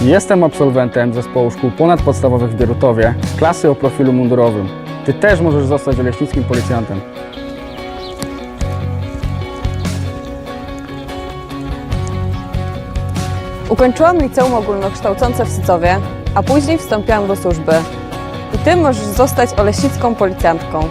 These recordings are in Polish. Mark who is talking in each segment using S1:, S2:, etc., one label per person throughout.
S1: Jestem absolwentem zespołu szkół ponadpodstawowych w Bierutowie, klasy o profilu mundurowym. Ty też możesz zostać leśnickim policjantem.
S2: Ukończyłam liceum ogólnokształcące w Sycowie, a później wstąpiłam do służby. I ty możesz zostać oleśnicką policjantką.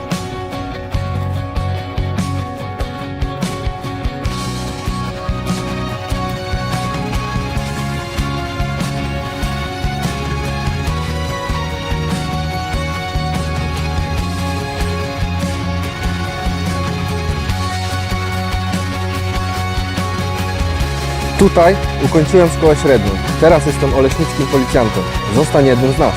S3: Tutaj ukończyłem szkołę średnią. Teraz jestem oleśnickim policjantem. Zostań jednym z nas.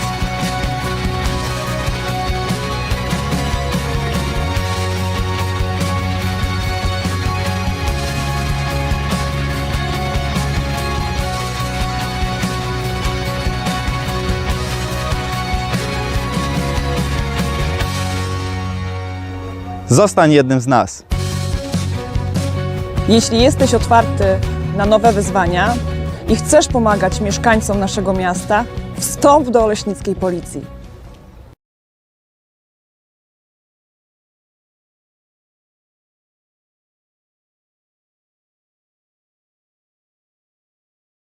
S4: Zostań jednym z nas.
S5: Jeśli jesteś otwarty na nowe wyzwania i chcesz pomagać mieszkańcom naszego miasta, wstąp do Oleśnickiej Policji.